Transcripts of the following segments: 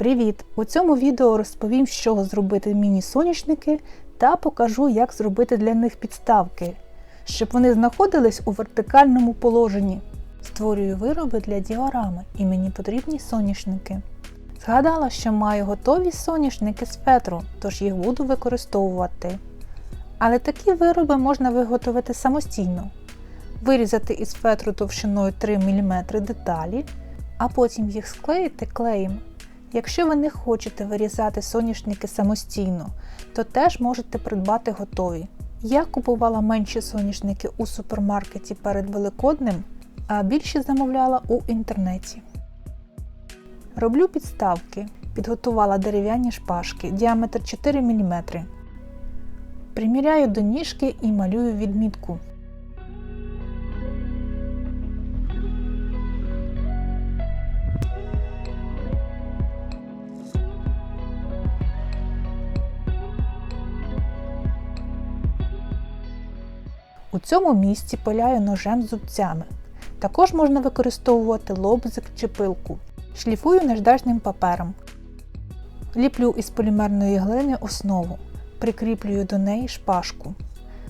Привіт! У цьому відео розповім, з чого зробити міні-соняшники та покажу, як зробити для них підставки, щоб вони знаходились у вертикальному положенні. Створюю вироби для діорами і мені потрібні соняшники. Згадала, що маю готові соняшники з фетру, тож їх буду використовувати. Але такі вироби можна виготовити самостійно. Вирізати із фетру товщиною 3 мм деталі, а потім їх склеїти клеєм. Якщо ви не хочете вирізати соняшники самостійно, то теж можете придбати готові. Я купувала менші соняшники у супермаркеті перед Великоднем, а більші замовляла у інтернеті. Роблю підставки. Підготувала дерев'яні шпажки, діаметр 4 мм. Приміряю до ніжки і малюю відмітку. У цьому місці пиляю ножем зубцями. Також можна використовувати лобзик чи пилку. Шліфую наждачним папером. Ліплю із полімерної глини основу. Прикріплюю до неї шпажку.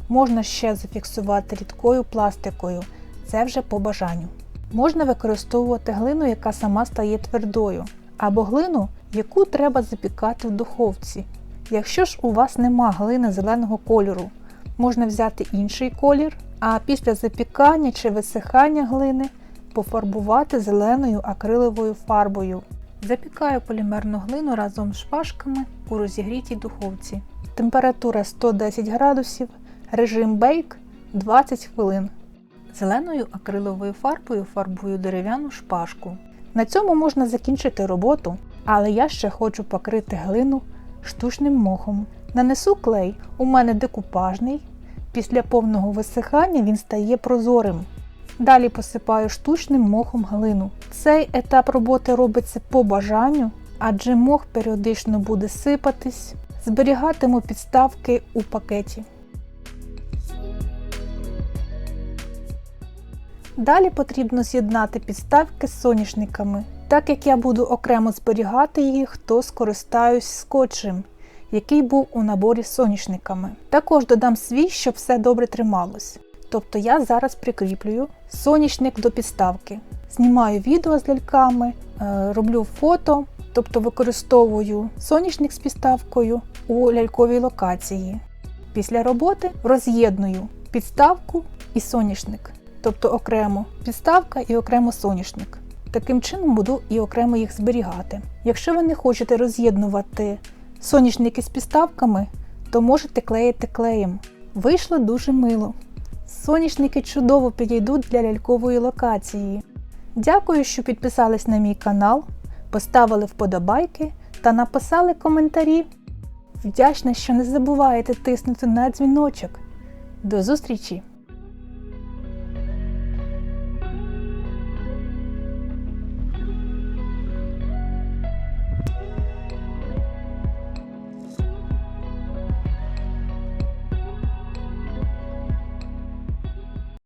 Можна ще зафіксувати рідкою пластикою, це вже по бажанню. Можна використовувати глину, яка сама стає твердою, або глину, яку треба запікати в духовці. Якщо ж у вас нема глини зеленого кольору, можна взяти інший колір, а після запікання чи висихання глини пофарбувати зеленою акриловою фарбою. Запікаю полімерну глину разом з шпажками у розігрітій духовці. Температура 110 градусів, режим бейк 20 хвилин. Зеленою акриловою фарбою фарбую дерев'яну шпажку. На цьому можна закінчити роботу, але я ще хочу покрити глину штучним мохом. Нанесу клей, у мене декупажний. Після повного висихання він стає прозорим. Далі посипаю штучним мохом глину. Цей етап роботи робиться по бажанню, адже мох періодично буде сипатись. Зберігатиму підставки у пакеті. Далі потрібно з'єднати підставки з соняшниками. Так як я буду окремо зберігати їх, то скористаюсь скотчем, який був у наборі з соняшниками. Також додам свій, щоб все добре трималось. Тобто я зараз прикріплюю соняшник до підставки. Знімаю відео з ляльками, е, роблю фото, тобто використовую соняшник з підставкою у ляльковій локації. Після роботи роз'єдную підставку і соняшник, тобто окремо підставка і окремо соняшник. Таким чином буду і окремо їх зберігати. Якщо ви не хочете роз'єднувати соняшники з підставками, то можете клеїти клеєм. Вийшло дуже мило. Соняшники чудово підійдуть для лялькової локації. Дякую, що підписались на мій канал, поставили вподобайки та написали коментарі. Вдячна, що не забуваєте тиснути на дзвіночок. До зустрічі!